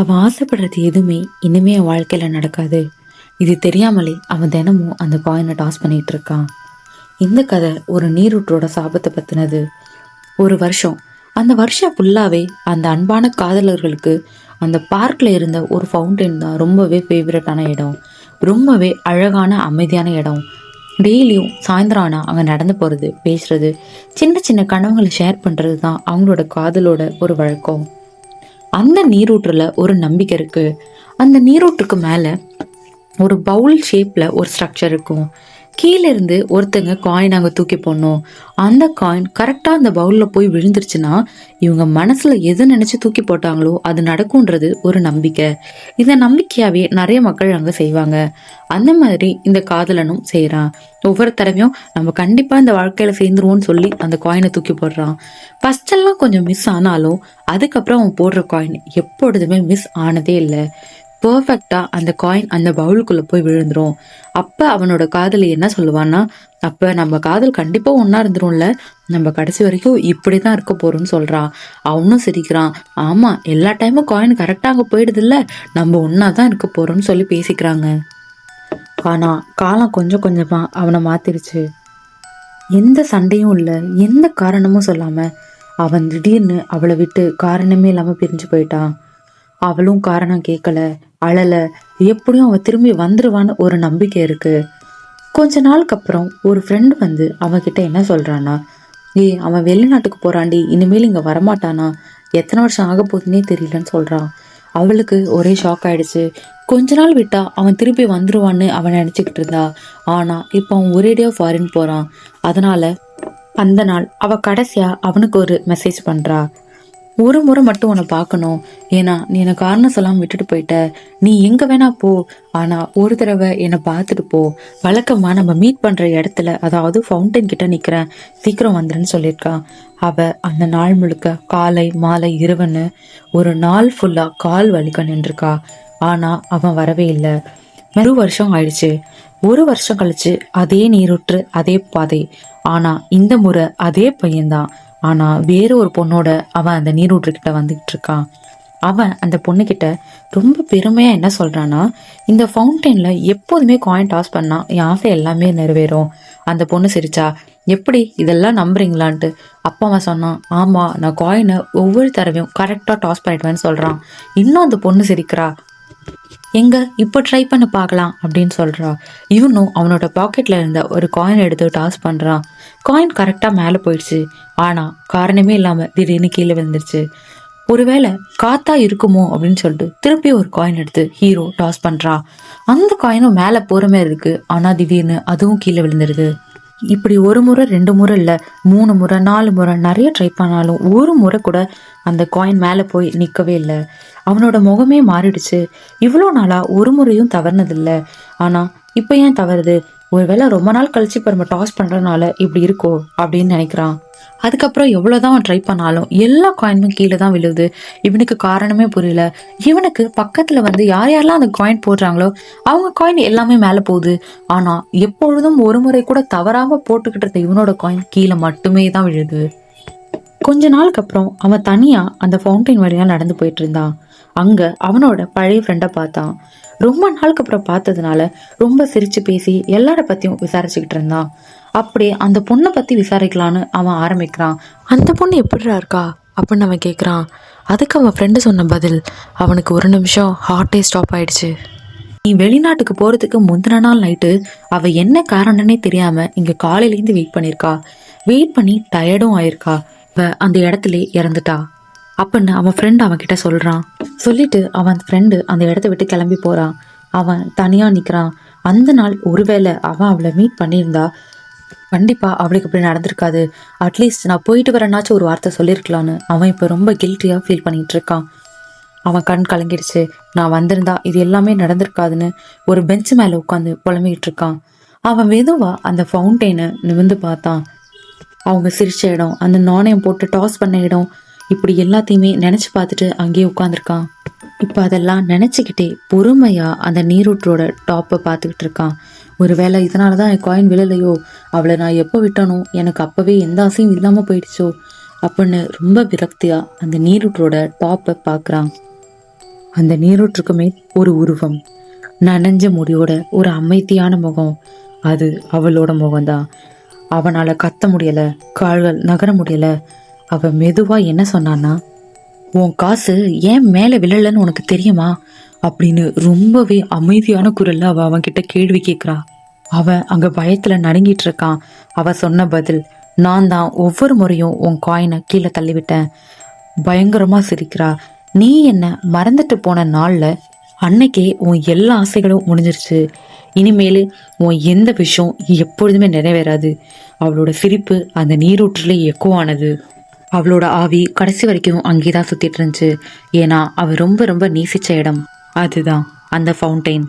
அவன் ஆசைப்படுறது எதுவுமே இனிமே அவன் வாழ்க்கையில் நடக்காது. இது தெரியாமலே அவன் தினமும் அந்த காயினை டாஸ் பண்ணிகிட்டு இருக்கான் இந்த கதை ஒரு நீரூற்றோட சாபத்தை பற்றினது ஒரு வருஷம் அந்த வருஷம் ஃபுல்லாகவே அந்த அன்பான காதலர்களுக்கு அந்த பார்க்கில் இருந்த ஒரு ஃபவுண்டைன் தான் ரொம்பவே ஃபேவரட்டான இடம். ரொம்பவே அழகான அமைதியான இடம். டெய்லியும் சாயந்தரம் ஆனால் அங்கே நடந்து போகிறது பேசுகிறது சின்ன சின்ன கனவுகளை ஷேர் பண்ணுறது தான் அவங்களோட காதலோட ஒரு வழக்கம். அந்த நீரூற்றில் ஒரு நம்பிக்கை இருக்கு. அந்த நீரூற்றுக்கு மேலே ஒரு பவுல் ஷேப்பில் ஒரு ஸ்ட்ரக்சர் இருக்கும். கீழே இருந்து ஒருத்தங்க காயின் அங்கே தூக்கி போடணும். அந்த காயின் கரெக்டாக அந்த பவுலில் போய் விழுந்துருச்சுன்னா இவங்க மனசில் எது நினச்சி தூக்கி போட்டாங்களோ அது நடக்கும்ன்றது ஒரு நம்பிக்கை. இந்த நம்பிக்கையாகவே நிறைய மக்கள் அங்கே செய்வாங்க. அந்த மாதிரி இந்த காதலனும் செய்கிறான் ஒவ்வொரு தடவையும் நம்ம கண்டிப்பாக இந்த வாழ்க்கையில் சேர்ந்துருவோம்னு சொல்லி அந்த காயினை தூக்கி போடுறான். ஃபஸ்ட்டெல்லாம் கொஞ்சம் மிஸ் ஆனாலும் அதுக்கப்புறம் அவன் போடுற காயின் எப்பொழுதுமே மிஸ் ஆனதே இல்லை. பர்ஃபெக்டாக அந்த காயின் அந்த பவுலுக்குள்ளே போய் விழுந்துடும் அப்போ அவனோட காதலி என்ன சொல்லுவான்னா அப்போ நம்ம காதல் கண்டிப்பாக ஒன்றா இருந்துரும்ல. நம்ம கடைசி வரைக்கும் இப்படி தான் இருக்க போகிறோம்னு சொல்கிறான் அவனும் சிரிக்கிறான். ஆமாம் எல்லா டைமும் காயின் கரெக்டாக அங்கே போயிடுதுல்ல. நம்ம ஒன்றா தான் இருக்க போகிறோம்னு சொல்லி பேசிக்கிறாங்க. ஆனால் காலம் கொஞ்சம் கொஞ்சமாக அவனை மாத்திருச்சு. எந்த சண்டையும் இல்லை. எந்த காரணமும் சொல்லாமல் அவன் திடீர்னு அவளை விட்டு காரணமே இல்லாமல் பிரிஞ்சு போயிட்டான். அவளும் காரணம் கேட்கல அழல. எப்படியும் அவன் திரும்பி வந்துடுவான்னு ஒரு நம்பிக்கை இருக்கு. கொஞ்ச நாளுக்கு அப்புறம் ஒரு ஃப்ரெண்டு வந்து அவகிட்ட என்ன சொல்றானா ஏய் அவன் வெளிநாட்டுக்கு போகிறாண்டி இனிமேல் இங்கே வரமாட்டானா? எத்தனை வருஷம் ஆக போகுதுன்னே தெரியலன்னு சொல்றான். அவளுக்கு ஒரே ஷாக் ஆயிடுச்சு. கொஞ்ச நாள் விட்டா அவன் திருப்பி வந்துருவான்னு அவன் நினச்சிக்கிட்டு இருந்தா. ஆனா இப்போ அவன் ஒரேடியாக ஃபாரின் போறான். அதனால அந்த நாள் அவள் கடைசியா அவனுக்கு ஒரு மெசேஜ் பண்ணுறா ஒரு முறை மட்டும் உன்னை பார்க்கணும். ஏன்னா நீ என்னை காரணம் சொல்லாம விட்டுட்டு போயிட்ட. நீ எங்க வேணா போ. ஆனா ஒரு தடவை என்னை பார்த்துட்டு போ. வழக்கமா நம்ம மீட் பண்ற இடத்துல அதாவது ஃபவுண்டைன் கிட்ட நிக்கிறேன். சீக்கிரம் வந்துருன்னு சொல்லியிருக்கான் அவ அந்த நாள் முழுக்க காலை மாலை இரவுன்னு ஒரு நாள் ஃபுல்லா கால் வலிக்க நின்றுருக்கா ஆனா அவன் வரவே இல்லை. மறு வருஷம் ஆயிடுச்சு. ஒரு வருஷம் கழிச்சு அதே நீரூற்று அதே பாதை. ஆனா இந்த முறை அதே பையன்தான். ஆனால் வேற ஒரு பொண்ணோட அவன் அந்த நீரூற்று கிட்ட வந்துகிட்டு இருக்கான் அவன் அந்த பொண்ணுக்கிட்ட ரொம்ப பெருமையாக என்ன சொல்கிறான்னா இந்த ஃபவுண்டெயினில் எப்போதுமே காயின் டாஸ் பண்ணால் என் ஆசை எல்லாமே நிறைவேறும். அந்த பொண்ணு சிரிச்சா எப்படி இதெல்லாம் நம்புறீங்களான்ட்டு? அப்பா அவன் சொன்னான் ஆமாம் நான் காயினை ஒவ்வொரு தடவையும் கரெக்டாக டாஸ் பண்ணிடுவேன்னு சொல்கிறான் இன்னும் அந்த பொண்ணு சிரிக்கிறா. எங்க இப்போ ட்ரை பண்ண பார்க்கலாம் அப்படின்னு சொல்றா. இவனும் அவனோட பாக்கெட்ல இருந்த ஒரு காயின் எடுத்து டாஸ் பண்றான் காயின் கரெக்டா மேலே போயிடுச்சு. ஆனா காரணமே இல்லாம திடீர்னு கீழே விழுந்துருச்சு. ஒருவேளை காத்தா இருக்குமோ அப்படின்னு சொல்லிட்டு திருப்பி ஒரு காயின் எடுத்து ஹீரோ டாஸ் பண்றா. அந்த காயினும் மேலே போற மாதிரி இருக்கு. ஆனா திடீர்னு அதுவும் கீழே விழுந்துருது. இப்படி ஒரு முறை ரெண்டு முறை இல்லை மூணு முறை நாலு முறை நிறைய ட்ரை பண்ணாலும் ஒரு முறை கூட அந்த காயின் மேலே போய் நிற்கவே இல்லை. அவனோட முகமே மாறிடுச்சு. இவ்வளோ நாளாக ஒரு முறையும் தவறுனதில்லை ஆனால் இப்போ ஏன் தவறுது? ஒருவேளை ரொம்ப நாள் கழிச்சு இப்போ நம்ம டாஸ் பண்ணுறதுனால இப்படி இருக்கோ அப்படின்னு நினைக்கிறான். அதுக்கப்புறம் எவ்வளோதான் அவன் ட்ரை பண்ணாலும் எல்லா காயினும் கீழே தான் விழுவுது. இவனுக்கு காரணமே புரியல. இவனுக்கு பக்கத்தில் வந்து யார் யாரெல்லாம் அந்த காயின் போடுறாங்களோ அவங்க காயின் எல்லாமே மேலே போகுது. ஆனால் எப்பொழுதும் ஒரு முறை கூட தவறாமல் போட்டுக்கிட்டு இருந்த இவனோட காயின் கீழே மட்டுமே தான் விழுது. கொஞ்ச நாளுக்கு அப்புறம் அவன் தனியாக அந்த ஃபவுண்டைன் வழியாக நடந்து போயிட்டு இருந்தான் அங்கே அவனோட பழைய ஃப்ரெண்டை பார்த்தான். ரொம்ப நாளுக்கு அப்புறம் பார்த்ததுனால ரொம்ப சிரிச்சு பேசி எல்லார பற்றியும் விசாரிச்சுக்கிட்டு இருந்தான். அப்படியே அந்த பொண்ணை பற்றி விசாரிக்கலான்னு அவன் ஆரம்பிக்கிறான். அந்த பொண்ணு எப்படிடா இருக்கா? அப்படின்னு அவன் கேட்குறான் அதுக்கு அவன் ஃப்ரெண்டு சொன்ன பதில் அவனுக்கு ஒரு நிமிஷம் ஹார்ட்டே ஸ்டாப் ஆயிடுச்சு. நீ வெளிநாட்டுக்கு போகிறதுக்கு முந்தின நாள் நைட்டு அவள் என்ன காரணம்னே தெரியாமல் இங்கே காலையிலேருந்து வெயிட் பண்ணியிருக்கா. வெயிட் பண்ணி டயர்டும் ஆயிருக்கா. அவ அந்த இடத்துல இறந்துட்டா. அப்படின்னு அவன் ஃப்ரெண்ட் அவன் கிட்ட சொல்கிறான் சொல்லிட்டு அவன் ஃப்ரெண்டு அந்த இடத்த விட்டு கிளம்பி போகிறான் அவன் தனியாக நிற்கிறான் அந்த நாள் ஒருவேளை அவன் அவளை மீட் பண்ணியிருந்தா கண்டிப்பாக அவளுக்கு இப்படி நடந்திருக்காது. அட்லீஸ்ட் நான் போயிட்டு வரேன்னாச்சும் ஒரு வார்த்தை சொல்லியிருக்கலான்னு அவன் இப்போ ரொம்ப கில்ட்டியாக ஃபீல் பண்ணிட்டு இருக்கான். அவன் கண் கலங்கிடுச்சு. நான் வந்திருந்தா இது எல்லாமே நடந்திருக்காதுன்னு ஒரு பெஞ்ச் மேலே உட்காந்து புலம்பிக்கிட்டு இருக்கான். அவன் மெதுவா அந்த ஃபவுண்டெயினை நிமிந்து பார்த்தான். அவங்க சிரிச்ச இடம் அந்த நாணயம் போட்டு டாஸ் பண்ண இடம் இப்படி எல்லாத்தையுமே நினச்சி பார்த்துட்டு அங்கேயே உட்காந்துருக்கான் இப்போ அதெல்லாம் நினச்சிக்கிட்டே பொறுமையாக அந்த நீரூற்றோட டாப்பை பார்த்துக்கிட்டு இருக்கான். ஒருவேளை இதனால தான் என் காயின் விழலையோ? அவளை நான் எப்போ விட்டனோ? எனக்கு அப்போவே எந்த ஆசையும் இல்லாமல் போயிடுச்சோ? அப்படின்னு ரொம்ப விரக்தியாக அந்த நீரூற்றோட டாப்பை பார்க்குறான். அந்த நீரூற்றுக்குமே ஒரு உருவம். நனைஞ்ச முடியோட ஒரு அமைதியான முகம். அது அவளோட முகம்தான். அவனால் கத்த முடியலை கால்கள் நகர முடியலை. அவள் மெதுவாக என்ன சொன்னான்னா உன் காசு ஏன் மேலே விழலன்னு உனக்கு தெரியுமா? அப்படின்னு ரொம்பவே அமைதியான குரல்ல அவ அவன்கிட்ட கேள்வி கேட்குறா அவன் அங்க பயத்துல நடுங்கிட்டு இருக்கான். அவ சொன்ன பதில் நான் தான் ஒவ்வொரு முறையும் உன் காயினை கீழே தள்ளிவிட்டேன். பயங்கரமா சிரிக்கிறா. நீ என்ன மறந்துட்டு போன நாள்ல அன்னைக்கே உன் எல்லா ஆசைகளும் முடிஞ்சிருச்சு. இனிமேல் உன் எந்த விஷயம் எப்பொழுதுமே நிறைவேறாது. அவளோட சிரிப்பு அந்த நீரூற்றிலே எக்கோ ஆனது அவளோட ஆவி கடைசி வரைக்கும் அங்கேதான் சுத்திட்டு இருந்துச்சு. ஏன்னா அவ ரொம்ப ரொம்ப நேசிச்ச இடம். அதுதான் அந்த ஃபவுண்டைன்